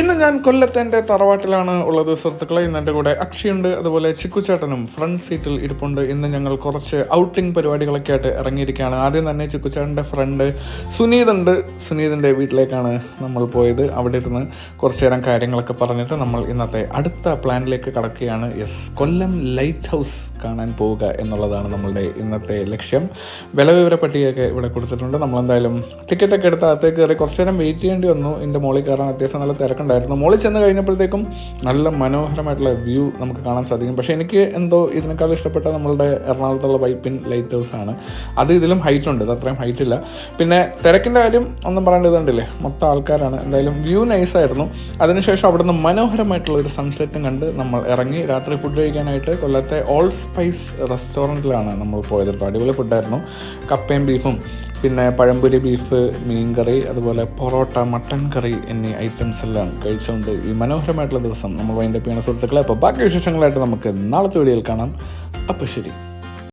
ഇന്ന് ഞാൻ കൊല്ലത്തെ തറവാട്ടിലാണ് ഉള്ളത്. സുഹൃത്തുക്കളെ ഇന്ന് എന്റെ കൂടെ അക്ഷയുണ്ട്. അതുപോലെ ചിക്കുച്ചേട്ടനും ഫ്രണ്ട് സീറ്റിൽ ഇരിപ്പുണ്ട്. ഇന്ന് ഞങ്ങൾ കുറച്ച് ഔട്ടിംഗ് പരിപാടികളൊക്കെ ആയിട്ട് ഇറങ്ങിയിരിക്കുകയാണ്. ആദ്യം തന്നെ ചിക്കുച്ചേട്ടന്റെ ഫ്രണ്ട് സുനീത് ഉണ്ട് സുനീതിന്റെ വീട്ടിലേക്കാണ് നമ്മൾ പോയത്. അവിടെ ഇരുന്ന് കുറച്ച് നേരം കാര്യങ്ങളൊക്കെ പറഞ്ഞിട്ട് നമ്മൾ ഇന്നത്തെ അടുത്ത പ്ലാനിലേക്ക് കടക്കുകയാണ്. യെസ് കൊല്ലം ലൈറ്റ് ഹൗസ് കാണാൻ പോവുക എന്നുള്ളതാണ് നമ്മളുടെ ഇന്നത്തെ ലക്ഷ്യം. വില വിവര പട്ടികയൊക്കെ ഇവിടെ കൊടുത്തിട്ടുണ്ട്. നമ്മളെന്തായാലും ടിക്കറ്റൊക്കെ എടുത്ത് അകത്തേക്ക് കയറി കുറച്ച് നേരം വെയിറ്റ് ചെയ്യേണ്ടി വന്നു. എന്റെ മോളിൽ കയറാൻ അത്യാവശ്യം നല്ല തിരക്കുണ്ടായിരുന്നു മോളിൽ ചെന്ന് കഴിഞ്ഞപ്പോഴത്തേക്കും നല്ല മനോഹരമായിട്ടുള്ള വ്യൂ നമുക്ക് കാണാൻ സാധിക്കും. പക്ഷേ എനിക്ക് എന്തോ ഇതിനേക്കാൾ ഇഷ്ടപ്പെട്ട നമ്മളുടെ എറണാകുളത്തുള്ള വൈപ്പിൻ ലൈറ്റ് ആണ് അത് ഇതിലും ഹൈറ്റ് ഉണ്ട്. ഇത് അത്രയും ഹൈറ്റ് ഇല്ല. പിന്നെ തിരക്കിന്റെ കാര്യം ഒന്നും പറയേണ്ടതുണ്ടല്ലേ മൊത്തം ആൾക്കാരാണ്. എന്തായാലും വ്യൂ നൈസായിരുന്നു അതിനുശേഷം അവിടെ നിന്ന് മനോഹരമായിട്ടുള്ള ഒരു സൺസെറ്റും കണ്ട് നമ്മൾ ഇറങ്ങി രാത്രി ഫുഡ് കഴിക്കാനായിട്ട് കൊല്ലത്തെ ഓൾ സ്പൈസ് റെസ്റ്റോറന്റിലാണ് നമ്മൾ പോയത്. അടിപൊളി ഫുഡായിരുന്നു കപ്പയും ബീഫും പിന്നെ പഴംപൊരി ബീഫ് മീൻ കറി അതുപോലെ പൊറോട്ട മട്ടൻ കറി എന്നീ ഐറ്റംസ് എല്ലാം കഴിച്ചുകൊണ്ട് ഈ മനോഹരമായിട്ടുള്ള ദിവസം നമ്മൾ വൈൻഡപ്പ് ചെയ്യുന്ന സുഹൃത്തുക്കളെ. അപ്പോൾ ബാക്കി വിശേഷങ്ങളായിട്ട് നമുക്ക് നാളത്തെ വീഡിയോയിൽ കാണാം. അപ്പോൾ ശരി.